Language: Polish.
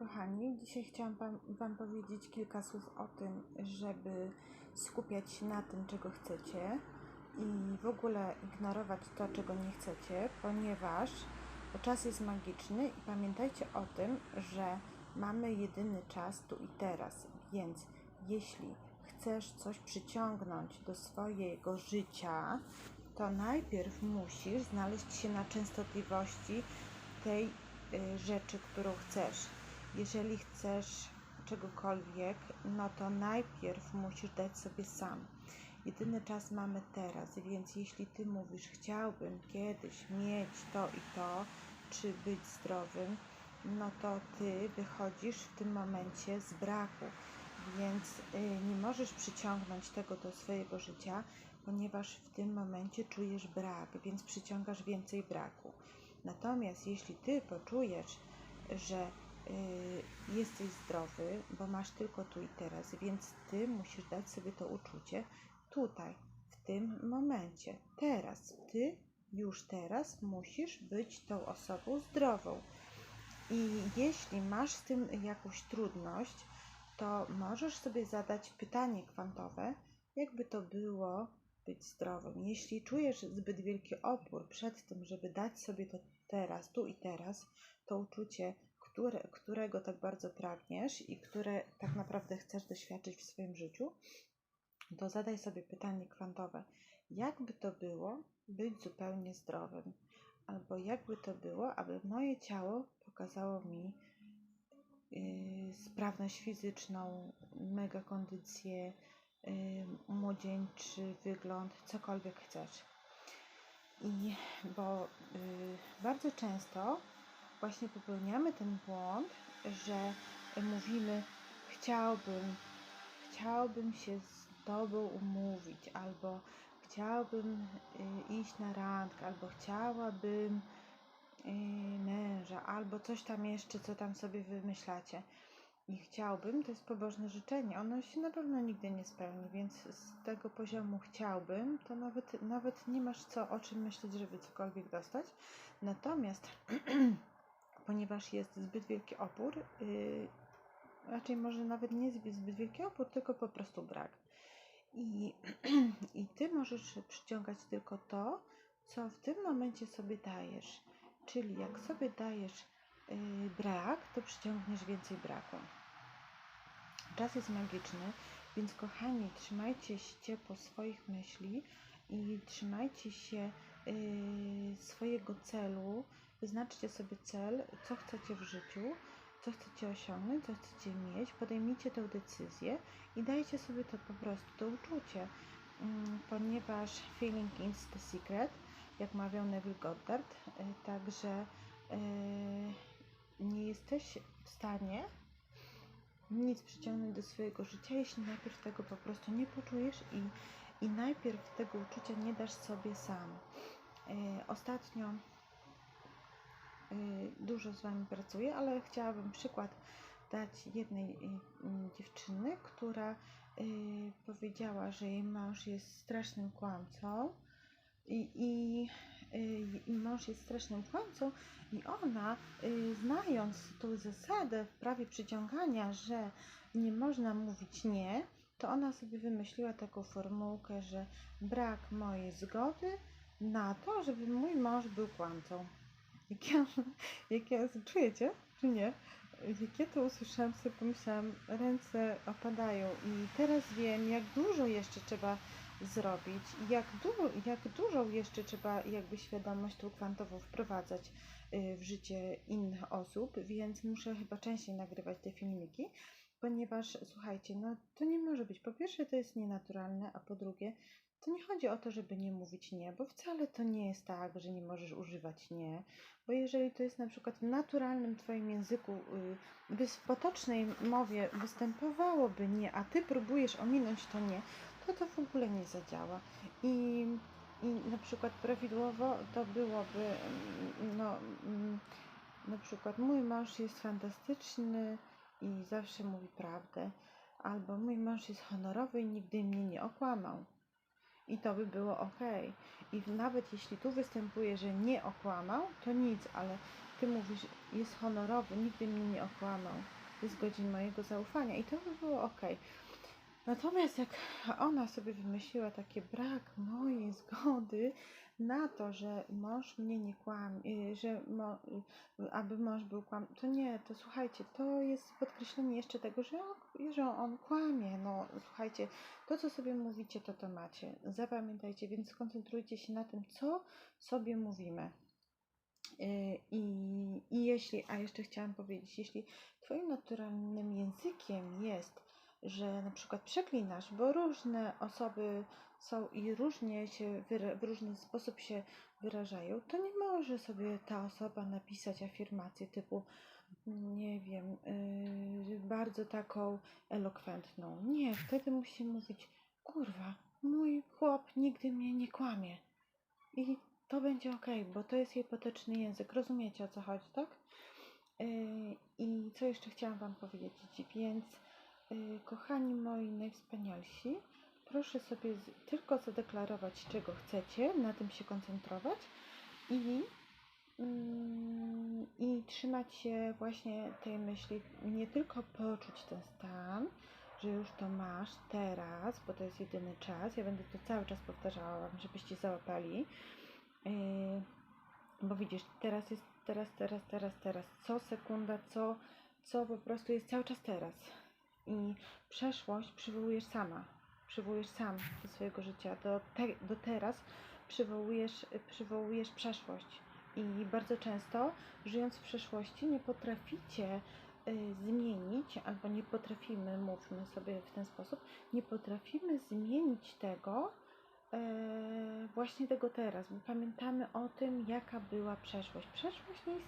kochani. Dzisiaj chciałam wam, powiedzieć kilka słów o tym, żeby skupiać się na tym, czego chcecie i w ogóle ignorować to, czego nie chcecie, ponieważ czas jest magiczny i pamiętajcie o tym, że mamy jedyny czas tu i teraz, więc jeśli chcesz coś przyciągnąć do swojego życia, to najpierw musisz znaleźć się na częstotliwości tej y, rzeczy, którą chcesz. Jeżeli chcesz czegokolwiek, no to najpierw musisz dać sobie sam. Jedyny czas mamy teraz, więc jeśli ty mówisz, chciałbym kiedyś mieć to i to, czy być zdrowym, no to ty wychodzisz w tym momencie z braku, więc y, nie możesz przyciągnąć tego do swojego życia, ponieważ w tym momencie czujesz brak, więc przyciągasz więcej braku. Natomiast jeśli ty poczujesz, że jesteś zdrowy, bo masz tylko tu i teraz, więc ty musisz dać sobie to uczucie tutaj, w tym momencie, teraz. Ty już teraz musisz być tą osobą zdrową. I jeśli masz z tym jakąś trudność, to możesz sobie zadać pytanie kwantowe, jakby to było być zdrowym. Jeśli czujesz zbyt wielki opór przed tym, żeby dać sobie to teraz, tu i teraz, to uczucie, które, którego tak bardzo pragniesz i które tak naprawdę chcesz doświadczyć w swoim życiu, to zadaj sobie pytanie kwantowe. Jakby to było być zupełnie zdrowym? Albo jakby to było, aby moje ciało pokazało mi yy, sprawność fizyczną, mega kondycję, yy, młodzieńczy wygląd, cokolwiek chcesz. I bo yy, bardzo często właśnie popełniamy ten błąd, że mówimy chciałbym, chciałbym się z tobą umówić, albo chciałbym y, iść na randkę, albo chciałabym y, męża, albo coś tam jeszcze, co tam sobie wymyślacie. I chciałbym, to jest pobożne życzenie. Ono się na pewno nigdy nie spełni, więc z tego poziomu chciałbym, to nawet, nawet nie masz co o czym myśleć, żeby cokolwiek dostać. Natomiast ponieważ jest zbyt wielki opór, yy, raczej może nawet nie zbyt, zbyt wielki opór, tylko po prostu brak. I, I ty możesz przyciągać tylko to, co w tym momencie sobie dajesz. Czyli jak sobie dajesz yy, brak, to przyciągniesz więcej braku. Czas jest magiczny, więc kochani, trzymajcie się ciepło swoich myśli i trzymajcie się yy, swojego celu. Wyznaczcie sobie cel, co chcecie w życiu, co chcecie osiągnąć, co chcecie mieć. Podejmijcie tę decyzję i dajcie sobie to po prostu, to uczucie, yy, ponieważ feeling is the secret, jak mawiał Neville Goddard, yy, także yy, nie jesteś w stanie nic przyciągnąć do swojego życia, jeśli najpierw tego po prostu nie poczujesz i, i najpierw tego uczucia nie dasz sobie sam. Yy, ostatnio dużo z Wami pracuję, ale chciałabym przykład dać jednej yy, dziewczyny, która powiedziała, że jej mąż jest strasznym kłamcą i, i, i mąż jest strasznym kłamcą i ona, y, znając tą zasadę w prawie przyciągania, że nie można mówić nie, to ona sobie wymyśliła taką formułkę, że brak mojej zgody na to, żeby mój mąż był kłamcą. Jak ja, jak ja czujecie, czy nie? Jak ja to usłyszałam, sobie pomyślałam, ręce opadają i teraz wiem, jak dużo jeszcze trzeba zrobić, jak, du jak dużą jeszcze trzeba jakby świadomość tą kwantową wprowadzać y, w życie innych osób, więc muszę chyba częściej nagrywać te filmiki, ponieważ słuchajcie, no to nie może być. Po pierwsze, to jest nienaturalne, a po drugie, to nie chodzi o to, żeby nie mówić nie, bo wcale to nie jest tak, że nie możesz używać nie, bo jeżeli to jest na przykład w naturalnym Twoim języku, y, w potocznej mowie występowałoby nie, a Ty próbujesz ominąć to nie, to to w ogóle nie zadziała. I, i na przykład prawidłowo to byłoby, mm, no, mm, na przykład mój mąż jest fantastyczny i zawsze mówi prawdę, albo mój mąż jest honorowy i nigdy mnie nie okłamał. I to by było ok. I nawet jeśli tu występuje, że nie okłamał, to nic, ale ty mówisz, jest honorowy, nigdy mnie nie okłamał, jest godzin mojego zaufania i to by było ok. Natomiast jak ona sobie wymyśliła taki brak mojej zgody na to, że mąż mnie nie kłamie, że mo, y, aby mąż był kłam, to nie, to słuchajcie, to jest podkreślenie jeszcze tego, że on, że on kłamie. No słuchajcie, to co sobie mówicie, to to macie. Zapamiętajcie, więc skoncentrujcie się na tym, co sobie mówimy. Y, I, I jeśli, a jeszcze chciałam powiedzieć, jeśli Twoim naturalnym językiem jest, że na przykład przeklinasz, bo różne osoby są i różnie się w różny sposób się wyrażają, to nie może sobie ta osoba napisać afirmację typu, nie wiem, yy, bardzo taką elokwentną. Nie, wtedy musi mówić, kurwa, mój chłop nigdy mnie nie kłamie. I to będzie ok, bo to jest jej potoczny język. Rozumiecie o co chodzi, tak? Yy, I co jeszcze chciałam Wam powiedzieć? Więc, kochani moi najwspanialsi, proszę sobie tylko zadeklarować, czego chcecie, na tym się koncentrować i, mm, i trzymać się właśnie tej myśli, nie tylko poczuć ten stan, że już to masz teraz, bo to jest jedyny czas. Ja będę to cały czas powtarzała Wam, żebyście załapali. Yy, bo widzisz, teraz jest teraz, teraz, teraz, teraz. Co sekunda, co, co po prostu jest cały czas teraz. I przeszłość przywołujesz sama. Przywołujesz sam do swojego życia. Do, te, do teraz przywołujesz, przywołujesz przeszłość. I bardzo często, żyjąc w przeszłości, nie potraficie y, zmienić, albo nie potrafimy, mówmy sobie w ten sposób, nie potrafimy zmienić tego, e, właśnie tego teraz, bo pamiętamy o tym, jaka była przeszłość. Przeszłość nie